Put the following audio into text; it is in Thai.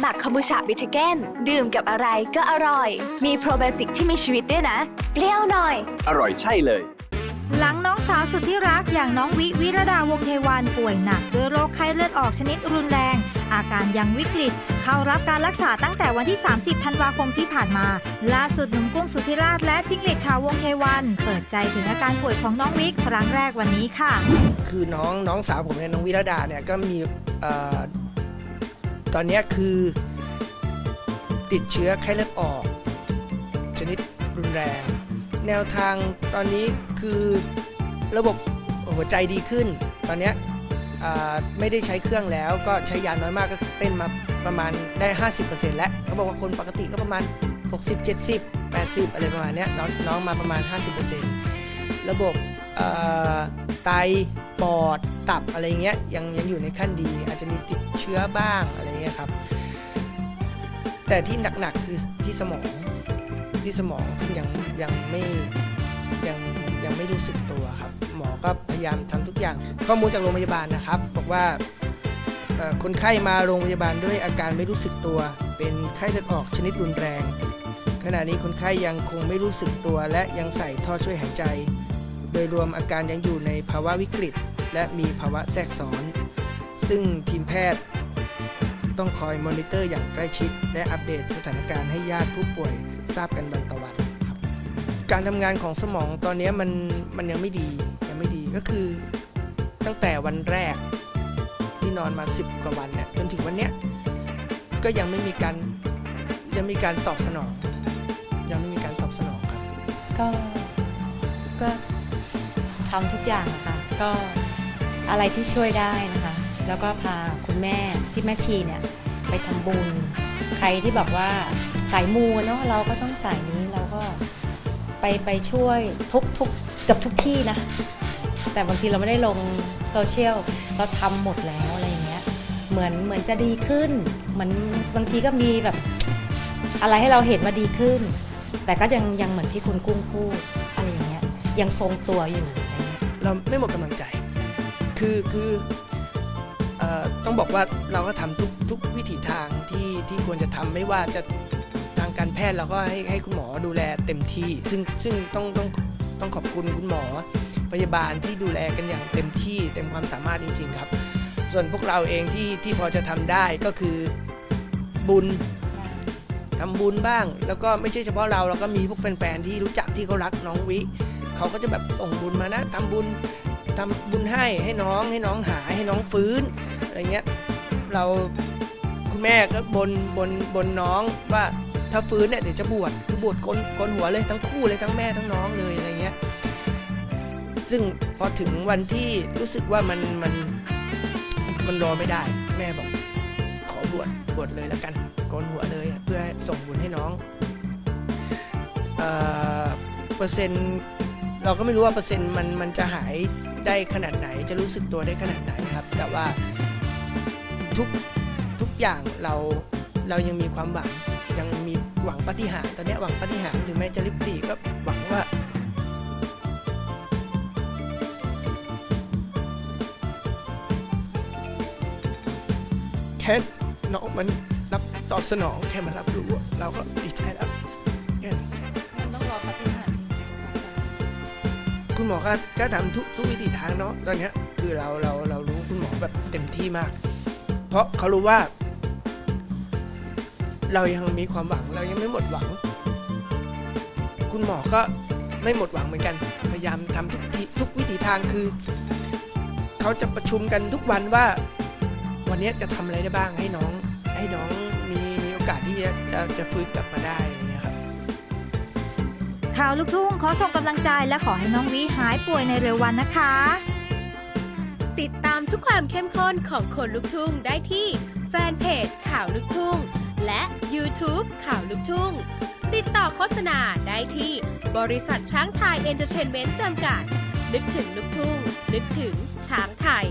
หมักคอมบูชาบิทเกนดื่มกับอะไรก็อร่อย มีโปรไบโอติกที่มีชีวิตด้วยนะ เปรี้ยวหน่อย อร่อยใช่เลย หลังน้องสาวสุดที่รักอย่างน้องวิวิรดาวงศ์เทวันป่วยหนักด้วยโรคไข้เลือดออกชนิดรุนแรง อาการยังวิกฤต เข้ารับการรักษาตั้งแต่วันที่ 30 ธันวาคมที่ผ่านมา ล่าสุดหนุ่มกุ้งสุธิราชและจิ้งหรีดขาววงศ์เทวัน เปิดใจถึงอาการป่วยของน้องวิกครั้งแรกวันนี้ค่ะ คือน้องน้องสาวผมเนี่ยน้องวิรดาเนี่ยก็มีเออ ตอนนี้คือติดเชื้อไข้เลือดออก ชนิดรุนแรง แนวทางตอนนี้คือระบบหัวใจดีขึ้น ตอนนี้ไม่ได้ใช้เครื่องแล้วก็ใช้ยาน้อยมากก็เต้นมาประมาณได้ 50%แล้วเขาบอกว่าคนปกติก็ประมาณ 60 70 80 อะไรประมาณนี้น้องน้องมาประมาณ 50%ระบบเอ่อไตปอดตับอะไรเงี้ยยังยังอยู่ในขั้นดีอาจจะมีติด เชื้อบ้างอะไรเงี้ยครับ แต่ที่หนักๆคือที่สมองที่สมองซึ่งยังยังไม่ยังยังไม่รู้สึกตัวครับ หมอก็พยายามทำทุกอย่าง ข้อมูลจากโรงพยาบาลนะครับ บอกว่าคนไข้มาโรงพยาบาลด้วยอาการไม่รู้สึกตัว เป็นไข้เลือดออกชนิดรุนแรง ขณะนี้คนไข้ยังคงไม่รู้สึกตัว และยังใส่ท่อช่วยหายใจ โดยรวมอาการยังอยู่ในภาวะวิกฤต และมีภาวะแทรกซ้อน ซึ่งทีมแพทย์ต้องคอยมอนิเตอร์อย่างใกล้ชิด และอัปเดตสถานการณ์ให้ญาติผู้ป่วยทราบกันวันต่อวันครับ การทำงานของสมองตอนนี้มันมันยังไม่ดียังไม่ดีก็คือ ตั้งแต่วันแรกที่นอนมา 10 กว่าวันเนี่ยจนถึงวันเนี้ยก็ยังไม่มีการยังมีการตอบสนอง ยังไม่มีการตอบสนองครับ ก็ก็ทำทุกอย่างนะคะก็อะไรที่ช่วยได้นะคะ แล้วก็พาคุณแม่ที่แม่ชีเนี่ยไปทำบุญ ใครที่บอกว่าสายมูเนาะเราก็ต้องสายนี้เราก็ไปไปช่วยทุกทุกกับทุกที่นะ แต่บางทีเราไม่ได้ลงโซเชียลเราทำหมดแล้วอะไรอย่างเงี้ยเหมือนเหมือนจะดีขึ้นเหมือนบางทีก็มีแบบอะไรให้เราเห็นว่าดีขึ้น แต่ก็ยังยังเหมือนที่คุณกุ้งพูดอะไรอย่างเงี้ยยังทรงตัวอยู่ เราไม่หมดกำลังใจ คือคือ ต้องบอกว่าเราก็ทำทุกทุกวิถีทางที่ที่ควรจะทำไม่ว่าจะทางการแพทย์เราก็ให้ให้คุณหมอดูแลเต็มที่ ซึ่งซึ่งต้องต้องต้องขอบคุณคุณหมอ พยาบาลที่ดูแลกันอย่างเต็มที่เต็มความสามารถจริง ๆ ครับ ส่วนพวกเราเองที่ที่พอจะทำได้ก็คือบุญทำบุญบ้าง แล้วก็ไม่ใช่เฉพาะเราเราก็มีพวกแฟนๆที่รู้จักที่เขารักน้องวิเขาก็จะแบบส่งบุญมานะทำบุญ ทำบุญให้ให้น้องให้น้องหายให้น้องฟื้นอะไรเงี้ยเราคุณแม่ก็บนบนบนน้องว่าถ้าฟื้นเนี่ยเดี๋ยวจะบวชคือบวชกนกนหัวเลยทั้งคู่เลยทั้งแม่ทั้งน้องเลยอะไรเงี้ยซึ่งพอถึงวันที่รู้สึกว่ามันมันมันรอไม่ได้ แม่บอกขอบวชบวชเลยแล้วกันโกนหัวเลยเพื่อส่งบุญให้น้องเอ่อเปอร์เซ็นต์ เราก็ไม่รู้ว่าเปอร์เซ็นต์มันมันจะหายได้ขนาดไหน จะรู้สึกตัวได้ขนาดไหนครับ แต่ว่าทุกทุกอย่างเราเรายังมีความหวังยังมีหวังปฏิหารตอนนี้หวังปฏิหารหรือแม้จะริบหรี่ก็หวังว่าแค่น้องมันรับตอบสนองแค่มารับรู้เราก็ดีใจแล้ว คุณหมอก็ก็ทำทุกทุกวิธีทางเนาะตอนนี้คือเราเราเรารู้คุณหมอแบบเต็มที่มาก เพราะเขารู้ว่า เรายังมีความหวังเรายังไม่หมดหวัง คุณหมอก็ไม่หมดหวังเหมือนกัน พยายามทำทุกท,ทุกวิถีทางคือ เขาจะประชุมกันทุกวันว่า วันนี้จะทำอะไรได้บ้างให้น้อง ให้น้องมีมีโอกาสที่จะจะจะฟื้นกลับมาได้ ข่าวลูกทุ่งขอส่งกำลังใจและขอให้น้องวิหายป่วยในเร็ววันนะคะ ติดตามทุกความเข้มข้นของคนลุกทุ่งได้ที่แฟนเพจข่าวลุกทุ่ง และ YouTube ข่าวลุกทุ่ง ติดต่อโฆษณาได้ที่บริษัทช้างไทยเอนเตอร์เทนเมนต์จำกัด นึกถึงลุกทุ่ง นึกถึงช้างไทย